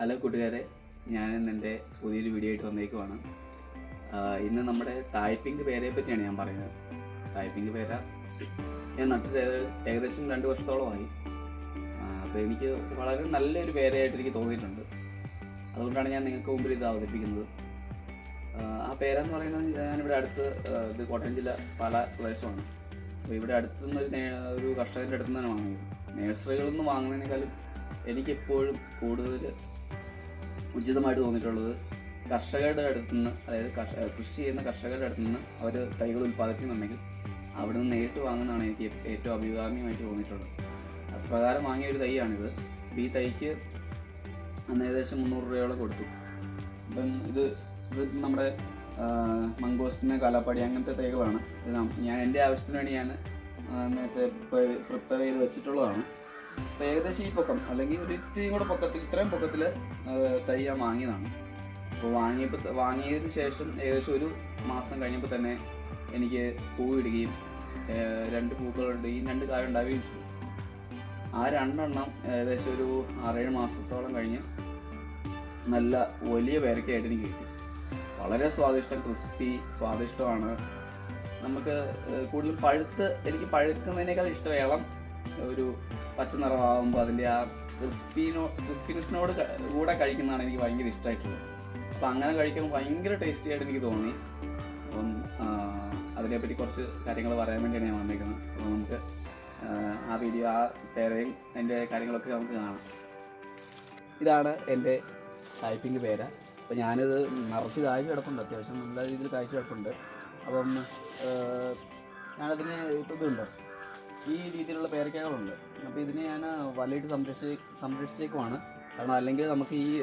Hello കൂട്ടുകാരെ ഞാൻ ഇന്ന് എന്റെ പുതിയൊരു വീഡിയോ ആയിട്ട് വന്നേക്കുവാണ് ഇന്ന് നമ്മുടെ തായ്പിങ്ക് പേരയെ പറ്റിയാണ് ഞാൻ പറയുന്നത്. തായ്പിങ്ക് പേര ഞാൻ നട്ടിട്ട് ഏക- ഏകദേശം രണ്ട് വർഷത്തോളമായി. അപ്പോൾ എനിക്ക് വളരെ നല്ലൊരു പേരയായിട്ട് എനിക്ക് തോന്നിയിട്ടുണ്ട്. അതുകൊണ്ടാണ് ഞാൻ നിങ്ങൾക്ക് മുമ്പിൽ ഇത് അവതരിപ്പിക്കുന്നത്. ആ പേരെന്ന് പറയുന്നത് ഞാനിവിടെ അടുത്ത് ഇത് കോട്ടയം ജില്ല പല പ്രദേശമാണ്. അപ്പോൾ ഇവിടെ അടുത്തുനിന്ന് ഒരു കർഷകന്റെ അടുത്ത് തന്നെ വാങ്ങിയത്. നേഴ്സറികളിൽ നിന്ന് വാങ്ങുന്നതിനേക്കാളും എനിക്കെപ്പോഴും കൂടുതൽ ഉചിതമായിട്ട് തോന്നിയിട്ടുള്ളത് കർഷകരുടെ അടുത്ത് നിന്ന് അതായത് കൃഷി ചെയ്യുന്ന കർഷകരുടെ അടുത്ത് നിന്ന് അവർ തൈകൾ ഉൽപ്പാദിപ്പിക്കുന്നുണ്ടെങ്കിൽ അവിടെ നിന്ന് നേരിട്ട് വാങ്ങുന്നതാണ് എനിക്ക് ഏറ്റവും അഭികാമ്യമായിട്ട് തോന്നിയിട്ടുള്ളത്. അപ്രകാരം വാങ്ങിയ ഒരു തൈയാണിത്. ഈ തൈക്ക് അന്ന് ഏകദേശം മുന്നൂറ് രൂപയോളം കൊടുത്തു. അപ്പം ഇത് ഇത് നമ്മുടെ മംഗോസ്റ്റിന് കലാപ്പാടി അങ്ങനത്തെ തൈകളാണ്. ഞാൻ എന്റെ ആവശ്യത്തിന് വേണ്ടി ഞാൻ നേരത്തെ പ്രിപ്പയർ ചെയ്ത് വെച്ചിട്ടുള്ളതാണ്. അപ്പോൾ ഏകദേശം ഈ പൊക്കം അല്ലെങ്കിൽ ഒരു ഇത്തിരിയും കൂടെ പൊക്കത്തിൽ ഇത്രയും പൊക്കത്തിൽ തൈ ഞാൻ വാങ്ങിയതാണ്. അപ്പോൾ വാങ്ങിയപ്പോൾ വാങ്ങിയതിന് ശേഷം ഏകദേശം ഒരു മാസം കഴിഞ്ഞപ്പോൾ തന്നെ എനിക്ക് പൂവിടുകയും രണ്ട് പൂക്കളുണ്ടെങ്കിൽ രണ്ട് കായ ഉണ്ടാവുകയും ചെയ്തു. ആ രണ്ടെണ്ണം ഏകദേശം ഒരു ആറേഴ് മാസത്തോളം കഴിഞ്ഞ് നല്ല വലിയ പേരക്കയായിട്ട് എനിക്ക് കിട്ടി. വളരെ സ്വാദിഷ്ടം ക്രിസ്പി സ്വാദിഷ്ടമാണ്. നമുക്ക് കൂടുതലും പഴുത്ത് എനിക്ക് പഴുക്കുന്നതിനേക്കാൾ ഇഷ്ടം ഇളം ഒരു പച്ച നിറമാകുമ്പോൾ അതിന്റെ ആ ക്രിസ്പിനോ ക്രിസ്പിനെസ്സിനോട് കൂടെ കഴിക്കുന്നതാണ് എനിക്ക് ഭയങ്കര ഇഷ്ടമായിട്ടുള്ളത് അപ്പം അങ്ങനെ കഴിക്കുമ്പോൾ ഭയങ്കര ടേസ്റ്റി ആയിട്ട് എനിക്ക് തോന്നി. അപ്പം അതിനെപ്പറ്റി കുറച്ച് കാര്യങ്ങൾ പറയാൻ വേണ്ടിയാണ് ഞാൻ വന്നിരിക്കുന്നത് അപ്പോൾ നമുക്ക് ആ, വീഡിയോ ആ പേരയും അതിന്റെ കാര്യങ്ങളൊക്കെ നമുക്ക് കാണാം. ഇതാണ് എന്റെ ടൈപ്പിംഗ് പേര. അപ്പോൾ ഞാനിത് നിറച്ച് കാഴ്ച കിടപ്പുണ്ട്. അത്യാവശ്യം നല്ല രീതിയിൽ കാഴ്ച കിടപ്പുണ്ട്. അപ്പം ഞാനതിന് ഇപ്പോൾ ഇതുണ്ട്. ഈ രീതിയിലുള്ള പേരക്കകളുണ്ട്. അപ്പോൾ ഇതിനെ ഞാൻ വലയിട്ട് സംരക്ഷി സംരക്ഷിച്ചേക്കുവാണ്. കാരണം അല്ലെങ്കിൽ നമുക്ക് ഈ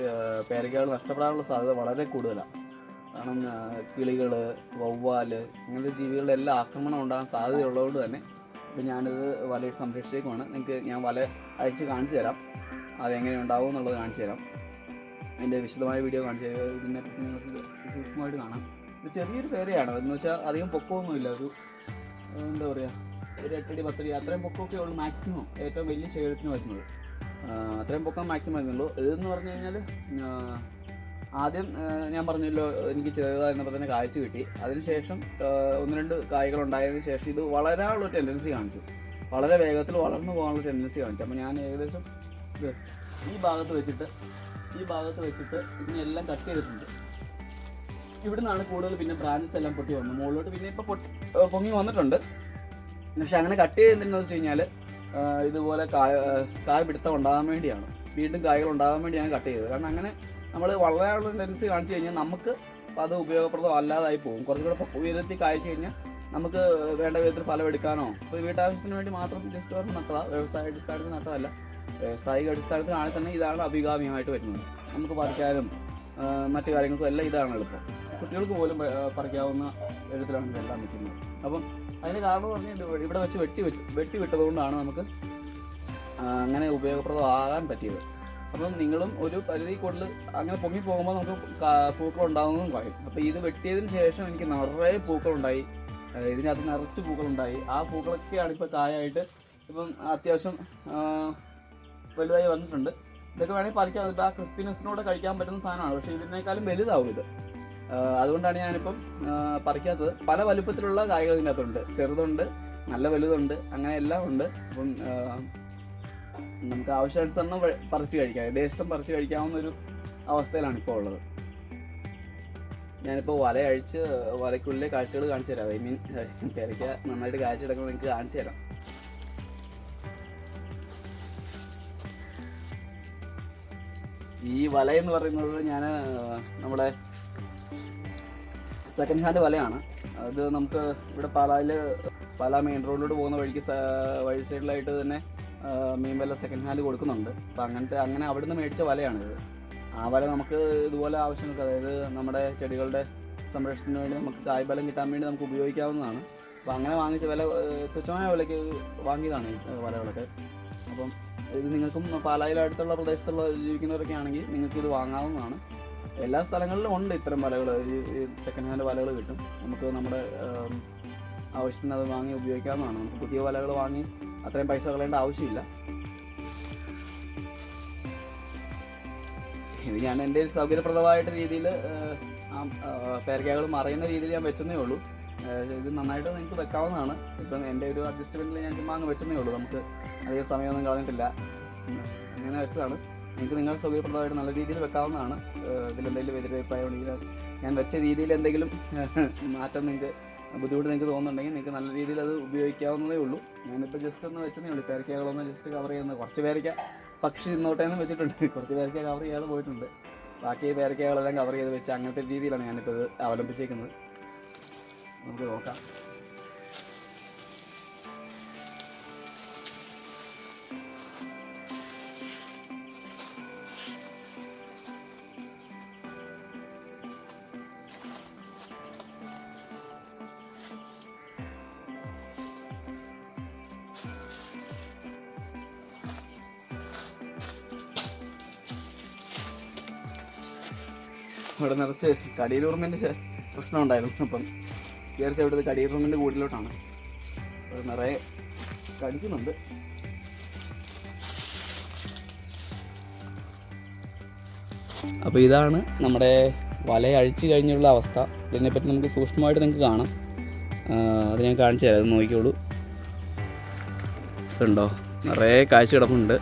പേരക്കകൾ നഷ്ടപ്പെടാനുള്ള സാധ്യത വളരെ കൂടുതലാണ് കാരണം കിളികൾ വവ്വാൽ അങ്ങനത്തെ ജീവികളുടെ എല്ലാ ആക്രമണം ഉണ്ടാകാൻ സാധ്യതയുള്ളതുകൊണ്ട് തന്നെ അപ്പോൾ ഞാനിത് വലയിട്ട് സംരക്ഷിച്ചേക്കുവാണ്. നിങ്ങൾക്ക് ഞാൻ വല അഴിച്ച് കാണിച്ചു തരാം. അതെങ്ങനെ ഉണ്ടാവും എന്നുള്ളത് കാണിച്ചു തരാം. അതിന്റെ വിശദമായ വീഡിയോ കാണിച്ചു തരാം. ഇതിനെ നിങ്ങൾക്ക് സൂക്ഷ്മമായിട്ട് കാണാം. ചെറിയൊരു പേരയാണ്. എന്ന് വെച്ചാൽ അധികം പൊക്കമൊന്നുമില്ല. ഒരു എന്താ പറയുക ഒരു എട്ടടി പത്തടി അത്രയും പൊക്കമൊക്കെ ഉള്ളൂ മാക്സിമം ഏറ്റവും വലിയ ശേഖരത്തിന് വരുന്നുള്ളൂ അത്രയും പൊക്കം മാക്സിമം വരുന്നുള്ളൂ. ഇതെന്ന് പറഞ്ഞു കഴിഞ്ഞാൽ ആദ്യം ഞാൻ പറഞ്ഞല്ലോ എനിക്ക് ചെറുതായിരുന്നപ്പോൾ തന്നെ കാഴ്ച കിട്ടി. അതിനുശേഷം ഒന്ന് രണ്ട് കായ്കൾ ഉണ്ടായതിനു ശേഷം ഇത് വളരാനുള്ള ടെൻഡൻസി കാണിച്ചു. വളരെ വേഗത്തിൽ വളർന്നു പോകാനുള്ള ടെൻഡൻസി കാണിച്ചു. അപ്പോൾ ഞാൻ ഏകദേശം ഈ ഭാഗത്ത് വെച്ചിട്ട് ഈ ഭാഗത്ത് വെച്ചിട്ട് ഇതിനെല്ലാം കട്ട് ചെയ്തിട്ടുണ്ട്. ഇവിടുന്നാണ് കൂടുതൽ പിന്നെ ബ്രാഞ്ചസ് എല്ലാം പൊട്ടി വന്നത്. മുകളിലോട്ട് പിന്നെ ഇപ്പോൾ പൊട്ടി പൊങ്ങി വന്നിട്ടുണ്ട്. പക്ഷെ അങ്ങനെ കട്ട് ചെയ്തെന്ന് വെച്ച് കഴിഞ്ഞാൽ ഇതുപോലെ കായ കായ പിടുത്തം ഉണ്ടാകാൻ വേണ്ടിയാണ്. വീണ്ടും കായകൾ ഉണ്ടാകാൻ വേണ്ടിയാണ് കട്ട് ചെയ്തത്. കാരണം അങ്ങനെ നമ്മൾ വളരാനുള്ള ടെൻഡൻസി കാണിച്ചു കഴിഞ്ഞാൽ നമുക്ക് അത് ഉപയോഗപ്രദം അല്ലാതായി പോകും. കുറച്ചുകൂടെ കൂടെ ഉയരത്തിൽ കായച്ചു കഴിഞ്ഞാൽ നമുക്ക് വേണ്ട വിധത്തിൽ ഫലം എടുക്കാനോ ഇപ്പോൾ വീട്ടാവശ്യത്തിന് വേണ്ടി മാത്രം ജസ്റ്റ് ഒരു നട്ടതാണ് വ്യവസായ അടിസ്ഥാനത്തിൽ നട്ടതല്ല. വ്യവസായിക അടിസ്ഥാനത്തിലാണെങ്കിൽ തന്നെ ഇതാണ് അഭികാമ്യമായിട്ട് വരുന്നത്. നമുക്ക് പറിക്കാനും മറ്റു കാര്യങ്ങൾക്കും എല്ലാം ഇതാണ് എളുപ്പം. കുട്ടികൾക്ക് പോലും പറിക്കാവുന്ന വിധത്തിലാണ് ഇതെല്ലാം നിൽക്കുന്നത്. അപ്പം അതിന് കാരണം പറഞ്ഞാൽ ഇവിടെ വെച്ച് വെട്ടി വെച്ച് വെട്ടി വിട്ടതുകൊണ്ടാണ് നമുക്ക് അങ്ങനെ ഉപയോഗപ്രദമാകാൻ പറ്റിയത്. അപ്പം നിങ്ങളും ഒരു പരിധി കൂടുതൽ അങ്ങനെ പൊങ്ങി പോകുമ്പോൾ നമുക്ക് പൂക്കൾ ഉണ്ടാകുന്നതും കുറയും. അപ്പോൾ ഇത് വെട്ടിയതിന് ശേഷം എനിക്ക് നിറയെ പൂക്കളുണ്ടായി. ഇതിനകത്ത് നിറച്ച് പൂക്കളുണ്ടായി. ആ പൂക്കളൊക്കെയാണ് ഇപ്പോൾ കായായിട്ട് ഇപ്പം അത്യാവശ്യം വലുതായി വന്നിട്ടുണ്ട്. ഇതൊക്കെ വേണമെങ്കിൽ പറിക്കാം. ആ ക്രിസ്പിനെസ്സിനോട് കഴിക്കാൻ പറ്റുന്ന സാധനമാണ്. പക്ഷേ ഇതിനേക്കാളും വലുതാവും ഇത്. അതുകൊണ്ടാണ് ഞാനിപ്പം പറിക്കാത്തത്. പല വലുപ്പത്തിലുള്ള കായകൾ ഇതിനകത്തുണ്ട്. ചെറുതുണ്ട് നല്ല വലുതുണ്ട് അങ്ങനെ എല്ലാം ഉണ്ട്. അപ്പം നമുക്ക് ആവശ്യാനുസരണം പറിച്ചു കഴിക്കാം. ഇഷ്ടം പറിച്ച് കഴിക്കാവുന്ന ഒരു അവസ്ഥയിലാണ് ഇപ്പോൾ ഉള്ളത്. ഞാനിപ്പോൾ വല അഴിച്ച് വലയ്ക്കുള്ളിലെ കാഴ്ചകൾ കാണിച്ചു തരാം. ഐ മീൻ പെരയ്ക്ക നന്നായിട്ട് കാഴ്ച കിടക്കുന്നത് നിങ്ങൾക്ക് കാണിച്ചു തരാം. ഈ വല എന്ന് പറയുന്നത് ഞാൻ നമ്മുടെ സെക്കൻഡ് ഹാൻഡ് വലയാണ്. അത് നമുക്ക് ഇവിടെ പാലായിൽ പാലാ മെയിൻ റോഡിലോട്ട് പോകുന്ന വഴിക്ക് വഴി സൈഡിലായിട്ട് തന്നെ മീൻ വല സെക്കൻഡ് ഹാൻഡ് കൊടുക്കുന്നുണ്ട്. അപ്പം അങ്ങനത്തെ അങ്ങനെ അവിടുന്ന് മേടിച്ച വലയാണിത് ആ വല നമുക്ക് ഇതുപോലെ ആവശ്യങ്ങൾക്ക് അതായത് നമ്മുടെ ചെടികളുടെ സംരക്ഷണത്തിന് വേണ്ടി നമുക്ക് കായ്ബലം കിട്ടാൻ വേണ്ടി നമുക്ക് ഉപയോഗിക്കാവുന്നതാണ്. അപ്പം അങ്ങനെ വാങ്ങിച്ച വില തുച്ഛമായ വിലയ്ക്ക് വാങ്ങിയതാണ് ഈ വലകളൊക്കെ. അപ്പം ഇത് നിങ്ങൾക്കും പാലായിൽ അടുത്തുള്ള പ്രദേശത്തുള്ള ജീവിക്കുന്നവരൊക്കെ ആണെങ്കിൽ നിങ്ങൾക്ക് ഇത് വാങ്ങാവുന്നതാണ്. എല്ലാ സ്ഥലങ്ങളിലും ഉണ്ട് ഇത്തരം വലകൾ. ഈ സെക്കൻഡ് ഹാൻഡ് വലകൾ കിട്ടും. നമുക്ക് നമ്മുടെ ആവശ്യത്തിന് അത് വാങ്ങി ഉപയോഗിക്കാവുന്നതാണ്. നമുക്ക് പുതിയ വലകൾ വാങ്ങി അത്രയും പൈസ കളയേണ്ട ആവശ്യമില്ല. ഇത് ഞാൻ എന്റെ സൗകര്യപ്രദമായിട്ട് രീതിയിൽ പേരക്കകൾ മറയുന്ന രീതിയിൽ ഞാൻ വെച്ചതേ ഉള്ളൂ. ഇത് നന്നായിട്ട് നിങ്ങൾക്ക് വെക്കാവുന്നതാണ്. ഇപ്പം എന്റെ ഒരു അഡ്ജസ്റ്റ്മെന്റിൽ ഞാൻ ചുമ്മാ അങ്ങ് വെച്ചതേ ഉള്ളൂ. നമുക്ക് അധികം സമയമൊന്നും കളഞ്ഞിട്ടില്ല. അങ്ങനെ വെച്ചതാണ്. നിങ്ങൾക്ക് നിങ്ങൾ സൗകര്യപ്രദമായിട്ട് നല്ല രീതിയിൽ വെക്കാവുന്നതാണ്. ഇതിലെന്തെങ്കിലും ഉണ്ടെങ്കിൽ ഞാൻ വെച്ച രീതിയിൽ എന്തെങ്കിലും മാറ്റം നിങ്ങൾക്ക് ബുദ്ധിമുട്ട് നിങ്ങൾക്ക് തോന്നുന്നുണ്ടെങ്കിൽ നിങ്ങൾക്ക് നല്ല രീതിയിൽ അത് ഉപയോഗിക്കാവുന്നതേ ഉള്ളൂ. ഞാനിപ്പോൾ ജസ്റ്റ് ഒന്ന് വെച്ചതേ ഉള്ളൂ. പേരക്കകളൊന്ന് ജസ്റ്റ് കവർ ചെയ്യുന്നത് കുറച്ച് പേരക്ക പക്ഷി ഇന്നോട്ടേന്ന് വെച്ചിട്ടുണ്ട്. കുറച്ച് പേരക്ക കവർ ചെയ്യാതെ പോയിട്ടുണ്ട്. ബാക്കി പേരക്കകളെല്ലാം കവർ ചെയ്ത് വെച്ച് അങ്ങനത്തെ രീതിയിലാണ് ഞാനിപ്പോൾ ഇത് അവലംബിച്ചേക്കുന്നത്. നമുക്ക് നോക്കാം. ഇവിടെ നിറച്ച് കടിയിലൂർമിന്റെ പ്രശ്നം ഉണ്ടായിരുന്നു. അപ്പം വിചാരിച്ച ഇവിടുത്തെ കടിയിലൂർമിന്റെ കൂട്ടിലോട്ടാണ് ഇവിടെ നിറയെ കടിക്കുന്നുണ്ട്. അപ്പോൾ ഇതാണ് നമ്മുടെ വല അഴിച്ചു കഴിഞ്ഞുള്ള അവസ്ഥ. ഇതിനെപ്പറ്റി നമുക്ക് സൂക്ഷ്മമായിട്ട് നിങ്ങൾക്ക് കാണാം. അത് ഞാൻ കാണിച്ചു തരാം. നോക്കിക്കോളൂ. ഇതുണ്ടോ? നിറയെ കാഴ്ച കിടപ്പുണ്ട്.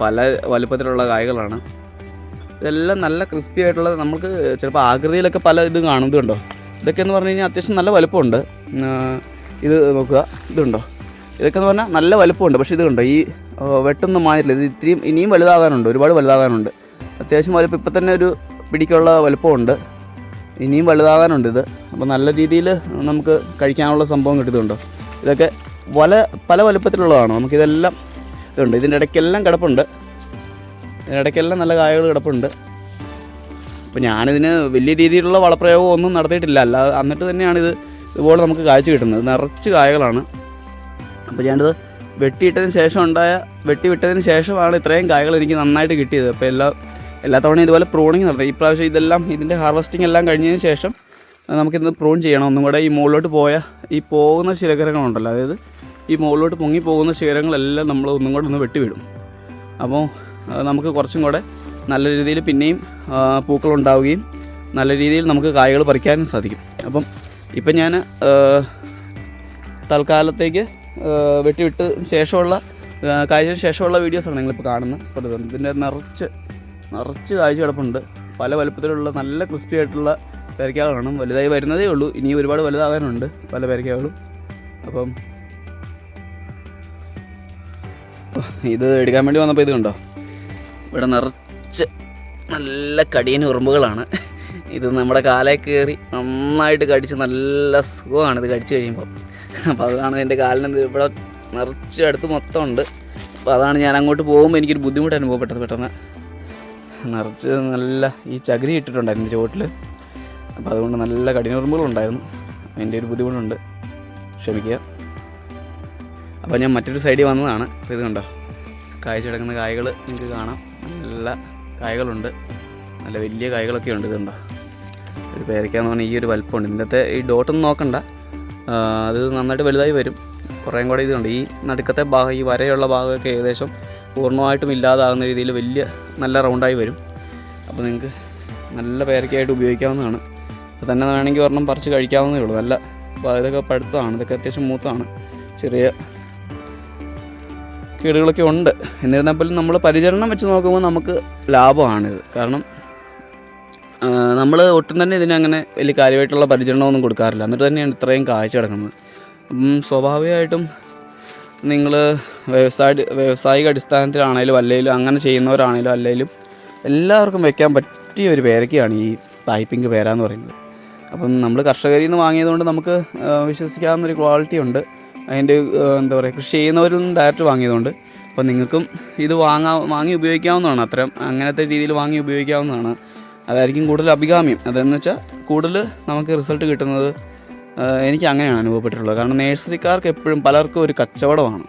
പല വലുപ്പത്തിലുള്ള കായകളാണ്. ഇതെല്ലാം നല്ല ക്രിസ്പി ആയിട്ടുള്ളത് നമുക്ക് ചിലപ്പോൾ ആകൃതിയിലൊക്കെ പല ഇത് കാണുന്നത് കണ്ടോ? ഇതൊക്കെ എന്ന് പറഞ്ഞു കഴിഞ്ഞാൽ അത്യാവശ്യം നല്ല വലുപ്പമുണ്ട്. ഇത് നോക്കുക. ഇതുണ്ടോ ഇതൊക്കെ എന്ന് പറഞ്ഞാൽ നല്ല വലുപ്പമുണ്ട്. പക്ഷേ ഇത് കണ്ടോ? ഈ വെട്ടൊന്നും മാറിയിട്ടില്ല. ഇത് ഇത്രയും ഇനിയും വലുതാകാനുണ്ട്. ഒരുപാട് വലുതാകാനുണ്ട്. അത്യാവശ്യം വലുപ്പം ഇപ്പം തന്നെ ഒരു പിടിക്കുള്ള വലുപ്പമുണ്ട്. ഇനിയും വലുതാകാനുണ്ട് ഇത്. അപ്പോൾ നല്ല രീതിയിൽ നമുക്ക് കഴിക്കാനുള്ള സംഭവം കിട്ടുന്നുണ്ടോ ഇതൊക്കെ വല പല വലുപ്പത്തിലുള്ളതാണ്. നമുക്കിതെല്ലാം ഇതുണ്ട്. ഇതിന്റെ ഇടയ്ക്കെല്ലാം കിടപ്പുണ്ട്. ഇടയ്ക്കെല്ലാം നല്ല കായകൾ കിടപ്പുണ്ട്. അപ്പോൾ ഞാനിതിന് വലിയ രീതിയിലുള്ള വളപ്രയോഗം ഒന്നും നടത്തിയിട്ടില്ല. അല്ല എന്നിട്ട് തന്നെയാണ് ഇത് ഇതുപോലെ നമുക്ക് കാഴ്ച കിട്ടുന്നത്. നിറച്ച് കായകളാണ്. അപ്പോൾ ഞാനിത് വെട്ടിയിട്ടതിന് ശേഷം ഉണ്ടായ വെട്ടി വിട്ടതിന് ശേഷമാണ് ഇത്രയും കായകൾ എനിക്ക് നന്നായിട്ട് കിട്ടിയത്. അപ്പോൾ എല്ലാ എല്ലാ തവണയും ഇതുപോലെ പ്രൂണിങ് നടത്തി. ഈ പ്രാവശ്യം ഇതെല്ലാം ഇതിന്റെ ഹാർവസ്റ്റിംഗ് എല്ലാം കഴിഞ്ഞതിന് ശേഷം നമുക്കിന്ന് പ്രൂൺ ചെയ്യണം. ഒന്നും കൂടെ ഈ മുകളിലോട്ട് പോയ ഈ പോകുന്ന ശിഖരങ്ങളുണ്ടല്ലോ അതായത് ഈ മുകളിലോട്ട് പൊങ്ങി പോകുന്ന ശിഖരങ്ങളെല്ലാം നമ്മൾ ഒന്നും കൂടെ ഒന്ന് വെട്ടിവിടും. അപ്പോൾ നമുക്ക് കുറച്ചും കൂടെ നല്ല രീതിയിൽ പിന്നെയും പൂക്കൾ ഉണ്ടാവുകയും നല്ല രീതിയിൽ നമുക്ക് കായകൾ പറിക്കാനും സാധിക്കും. അപ്പം ഇപ്പം ഞാൻ തൽക്കാലത്തേക്ക് വെട്ടിവിട്ട് ശേഷമുള്ള കാഴ്ചയ്ക്ക് ശേഷമുള്ള വീഡിയോസാണ് നിങ്ങളിപ്പോൾ കാണുന്നത്. അപ്പോൾ ഇത് ഇതിന്റെ നിറച്ച് നിറച്ച് കാഴ്ച കിടപ്പുണ്ട്. പല വലുപ്പത്തിലുള്ള നല്ല ക്രിസ്പി ആയിട്ടുള്ള പേരയ്ക്കകളാണ്. വലുതായി വരുന്നതേ ഉള്ളൂ. ഇനി ഒരുപാട് വലുതാകാനുണ്ട് പല പേരയ്ക്കകളും. അപ്പം ഇത് എടുക്കാൻ വേണ്ടി വന്നപ്പോൾ ഇത് കണ്ടോ? ഇവിടെ നിറച്ച് നല്ല കടിയൻ ഉറുമ്പുകളാണ്. ഇത് നമ്മുടെ കാലേ കയറി നന്നായിട്ട് കടിച്ച് നല്ല സുഖമാണ് ഇത് കടിച്ചു കഴിയുമ്പോൾ. അപ്പോൾ അതാണ് എന്റെ കാലിന് ഇവിടെ നിറച്ച് അടുത്ത് മൊത്തം ഉണ്ട് അപ്പോൾ അതാണ് ഞാൻ അങ്ങോട്ട് പോകുമ്പോൾ എനിക്കൊരു ബുദ്ധിമുട്ട് അനുഭവപ്പെട്ടത് പെട്ടെന്ന്. നിറച്ച് നല്ല ഈ ചകിരി ഇട്ടിട്ടുണ്ടായിരുന്നു ചുവട്ടിൽ അപ്പോൾ അതുകൊണ്ട് നല്ല കഠിനുറുമ്പുകളുണ്ടായിരുന്നു അതിന്റെ ഒരു ബുദ്ധിമുട്ടുണ്ട്. ക്ഷമിക്കുക. അപ്പോൾ ഞാൻ മറ്റൊരു സൈഡിൽ വന്നതാണ്. അപ്പോൾ ഇത് കണ്ടോ? കായ്ച്ചു കായകൾ നിങ്ങൾക്ക് കാണാം. നല്ല കായകളുണ്ട്. നല്ല വലിയ കായകളൊക്കെ ഉണ്ട് ഇതുണ്ടോ? ഒരു പേരയ്ക്കാന്ന് പറഞ്ഞാൽ ഈ ഒരു വലുപ്പമുണ്ട്. ഇതിന്റെ ഈ ഡോട്ടൊന്നും നോക്കണ്ട. അത് നന്നായിട്ട് വലുതായി വരും. കുറേയും കൂടെ ഇതുണ്ട്. ഈ നടുക്കത്തെ ഭാഗം ഈ വരയുള്ള ഭാഗമൊക്കെ ഏകദേശം പൂർണമായിട്ടും ഇല്ലാതാകുന്ന രീതിയിൽ വലിയ നല്ല റൗണ്ടായി വരും. അപ്പോൾ നിങ്ങൾക്ക് നല്ല പേരയ്ക്കായിട്ട് ഉപയോഗിക്കാവുന്നതാണ്. അപ്പോൾ തന്നെ വേണമെങ്കിൽ ഒരെണ്ണം പറിച്ച് കഴിക്കാവുന്നതേ ഉള്ളൂ. നല്ല ഇതൊക്കെ പഴുത്തതാണ്. ഇതൊക്കെ അത്യാവശ്യം മൂത്താണ്. ചെറിയ കേടുകളൊക്കെ ഉണ്ട്. എന്നിരുന്നാൽ പോലും നമ്മൾ പരിചരണം വെച്ച് നോക്കുമ്പോൾ നമുക്ക് ലാഭമാണിത്. കാരണം നമ്മൾ ഒട്ടും തന്നെ ഇതിനങ്ങനെ വലിയ കാര്യമായിട്ടുള്ള പരിചരണമൊന്നും കൊടുക്കാറില്ല. എന്നിട്ട് തന്നെയാണ് ഇത്രയും കാഴ്ച കിടക്കുന്നത്. അപ്പം സ്വാഭാവികമായിട്ടും നിങ്ങൾ വ്യവസായ വ്യാവസായിക അടിസ്ഥാനത്തിലാണേലും അല്ലെങ്കിലും അങ്ങനെ ചെയ്യുന്നവരാണേലും അല്ലെങ്കിലും എല്ലാവർക്കും വെക്കാൻ പറ്റിയ ഒരു പേരൊക്കെയാണ് ഈ ടൈപ്പിംഗ് പേരാന്ന് പറയുന്നത്. അപ്പം നമ്മൾ കർഷകരിൽ നിന്ന് വാങ്ങിയതുകൊണ്ട് നമുക്ക് വിശ്വസിക്കാവുന്നൊരു ക്വാളിറ്റി ഉണ്ട്. അതിന്റെ എന്താ പറയുക കൃഷി ചെയ്യുന്നവരും ഡയറക്റ്റ് വാങ്ങിയതുകൊണ്ട്. അപ്പോൾ നിങ്ങൾക്കും ഇത് വാങ്ങാ വാങ്ങി ഉപയോഗിക്കാവുന്നതാണ്. അത്രയും അങ്ങനത്തെ രീതിയിൽ വാങ്ങി ഉപയോഗിക്കാവുന്നതാണ്. അതായിരിക്കും കൂടുതൽ അഭികാമ്യം. അതെന്ന് വെച്ചാൽ കൂടുതൽ നമുക്ക് റിസൾട്ട് കിട്ടുന്നത് എനിക്ക് അങ്ങനെയാണ് അനുഭവപ്പെട്ടിട്ടുള്ളത്. കാരണം നേഴ്സറിക്കാർക്ക് എപ്പോഴും പലർക്കും ഒരു കച്ചവടമാണ്.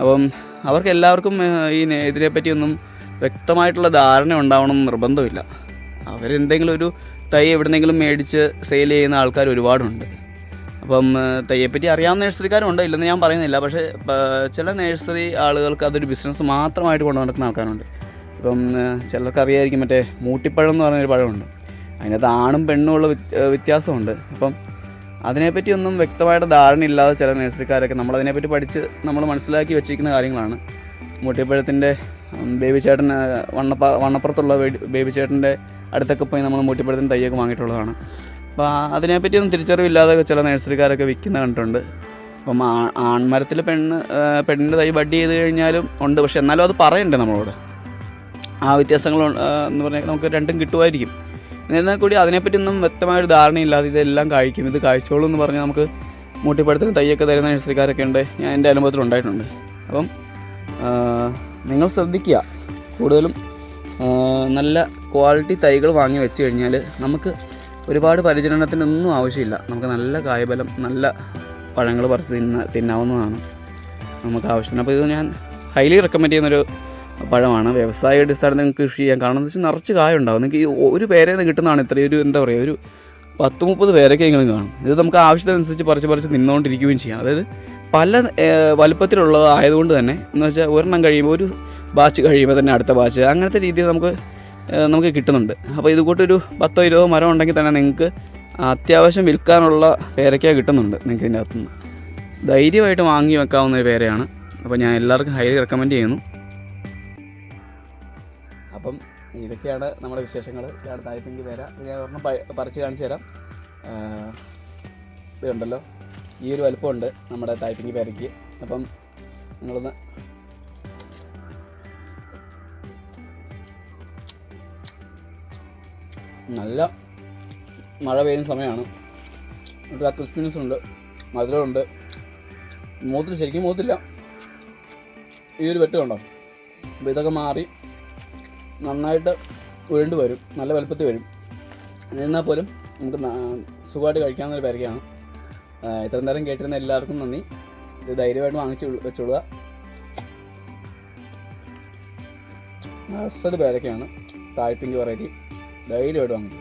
അപ്പം അവർക്ക് എല്ലാവർക്കും ഈ ഇതിനെപ്പറ്റിയൊന്നും വ്യക്തമായിട്ടുള്ള ധാരണ ഉണ്ടാവണം നിർബന്ധമില്ല. അവരെന്തെങ്കിലും ഒരു തൈ എവിടെന്നെങ്കിലും മേടിച്ച് സെയിൽ ചെയ്യുന്ന ആൾക്കാർ ഒരുപാടുണ്ട്. അപ്പം തയ്യെപ്പറ്റി അറിയാവുന്ന നഴ്സറിക്കാരുണ്ട്. ഇല്ലെന്ന് ഞാൻ പറയുന്നില്ല. പക്ഷേ ചില നഴ്സറി ആളുകൾക്ക് അതൊരു ബിസിനസ് മാത്രമായിട്ട് കൊണ്ടു നടക്കുന്ന ആൾക്കാരുണ്ട്. ഇപ്പം ചിലർക്ക് അറിയായിരിക്കും മറ്റേ മൂട്ടിപ്പഴം എന്ന് പറഞ്ഞൊരു പഴമുണ്ട്. അതിനകത്ത് ആണും പെണ്ണും ഉള്ള വ്യത്യാസമുണ്ട്. അപ്പം അതിനെപ്പറ്റി ഒന്നും വ്യക്തമായിട്ട് ധാരണയില്ലാതെ ചില നഴ്സറിക്കാരൊക്കെ നമ്മളതിനെപ്പറ്റി പഠിച്ച് നമ്മൾ മനസ്സിലാക്കി വെച്ചിരിക്കുന്ന കാര്യങ്ങളാണ്. മൂട്ടിപ്പഴത്തിന്റെ ബേബി ചേട്ടൻ വണ്ണപ്പ വണ്ണപ്പുറത്തുള്ള ബേബി ചേട്ടന്റെ അടുത്തൊക്കെ പോയി നമ്മൾ മൂട്ടിപ്പഴത്തിന്റെ തയ്യൊക്കെ വാങ്ങിയിട്ടുള്ളതാണ്. അപ്പോൾ അതിനെപ്പറ്റിയൊന്നും തിരിച്ചറിവില്ലാതെ ചില നഴ്സറിക്കാരൊക്കെ വിൽക്കുന്ന കണ്ടിട്ടുണ്ട്. അപ്പം ആൺമരത്തിൽ പെണ്ണ് പെണ്ണിന്റെ തൈ ബഡ് ചെയ്ത് കഴിഞ്ഞാലും ഉണ്ട്. പക്ഷെ എന്നാലും അത് പറയണ്ടേ നമ്മളോട്? ആ വ്യത്യാസങ്ങൾ എന്ന് പറഞ്ഞാൽ നമുക്ക് രണ്ടും കിട്ടുമായിരിക്കും. എന്നാൽ കൂടി അതിനെപ്പറ്റി ഒന്നും വ്യക്തമായൊരു ധാരണയില്ലാതെ ഇതെല്ലാം കഴിക്കും ഇത് കഴിച്ചോളൂ എന്ന് പറഞ്ഞാൽ നമുക്ക് മൂട്ടിപ്പഴത്തിന് തയ്യൊക്കെ തരുന്ന നഴ്സറിക്കാരൊക്കെ ഉണ്ട്. ഞാൻ എന്റെ അനുഭവത്തിൽ ഉണ്ടായിട്ടുണ്ട്. അപ്പം നിങ്ങൾ ശ്രദ്ധിക്കുക. കൂടുതലും നല്ല ക്വാളിറ്റി തൈകൾ വാങ്ങി വെച്ച് കഴിഞ്ഞാൽ നമുക്ക് ഒരുപാട് പരിചരണത്തിനൊന്നും ആവശ്യമില്ല. നമുക്ക് നല്ല കായബലം നല്ല പഴങ്ങൾ പറിച്ച് തിന്ന തിന്നാവുന്നതാണ് നമുക്ക് ആവശ്യത്തിന്. അപ്പോൾ ഇത് ഞാൻ ഹൈലി റെക്കമെൻഡ് ചെയ്യുന്നൊരു പഴമാണ്. വ്യവസായ അടിസ്ഥാനത്തിൽ നിങ്ങൾക്ക് കൃഷി ചെയ്യാൻ കാരണം എന്താ വെച്ചാൽ നിറച്ച് കായ ഉണ്ടാവും നിങ്ങൾക്ക് ഈ ഒരു നിന്ന് കിട്ടുന്നതാണ് ഇത്രയും ഒരു എന്താ പറയുക ഒരു പത്ത് മുപ്പത് പേരൊക്കെ ഇങ്ങനെ കാണും. ഇത് നമുക്ക് ആവശ്യത്തിനനുസരിച്ച് പറിച്ച് പറിച്ച് നിന്നുകൊണ്ടിരിക്കുകയും ചെയ്യാം. അതായത് പല വലുപ്പത്തിലുള്ളതായതുകൊണ്ട് തന്നെ എന്ന് വെച്ചാൽ ഒരെണ്ണം കഴിയുമ്പോൾ ഒരു ബാച്ച് കഴിയുമ്പോൾ തന്നെ അടുത്ത ബാച്ച് അങ്ങനത്തെ രീതിയിൽ നമുക്ക് നമുക്ക് കിട്ടുന്നുണ്ട്. അപ്പോൾ ഇത് കൂട്ടൊരു പത്തോ ഇരുപതോ മരം ഉണ്ടെങ്കിൽ തന്നെ നിങ്ങൾക്ക് അത്യാവശ്യം വിൽക്കാനുള്ള പേരയ്ക്ക കിട്ടുന്നുണ്ട് നിങ്ങൾക്ക് ഇതിന്റെ അകത്തുനിന്ന്. ധൈര്യമായിട്ട് വാങ്ങി വെക്കാവുന്ന ഒരു പേരയാണ്. അപ്പോൾ ഞാൻ എല്ലാവർക്കും ഹൈലി റെക്കമെൻഡ് ചെയ്യുന്നു. അപ്പം ഇതൊക്കെയാണ് നമ്മുടെ വിശേഷങ്ങൾ ഇതാണ് തായ്പിങ്കി പേര. ഞാൻ ഒരെണ്ണം പറിച്ച് കാണിച്ചു തരാം. ഇതുണ്ടല്ലോ. ഈ ഒരു വലുപ്പമുണ്ട് നമ്മുടെ തായ്പിങ്കി പേരയ്ക്ക്. അപ്പം നിങ്ങളൊന്ന് നല്ല മഴ പെയ്യുന്ന സമയമാണ്. എന്നിട്ട് ക്രിസ്മസ് ഉണ്ട് മധുരമുണ്ട്. മൂത്തിൽ ശരിക്കും മൂത്തില്ല. ഈ ഒരു വെട്ട് കണ്ടോ? അപ്പോൾ ഇതൊക്കെ മാറി നന്നായിട്ട് ഉരുണ്ട് വരും നല്ല വലുപ്പത്തിൽ വരും. എന്നാൽ പോലും നമുക്ക് സുഖമായിട്ട് കഴിക്കാവുന്ന ഒരു പേരയ്ക്കാണ് ഇത്ര നേരം കേട്ടിരുന്ന എല്ലാവർക്കും നന്ദി. ഇത് ധൈര്യമായിട്ട് വാങ്ങിച്ചു വെച്ചോളുക. നഷ്ടത് പേരയ്ക്കാണ് തായ്പിങ്ക് വെറൈറ്റി ധൈര്യമായിട്ട് വാങ്ങിച്ചു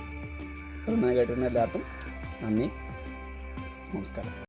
കേട്ടിരുന്ന എല്ലാവർക്കും നന്ദി. നമസ്കാരം.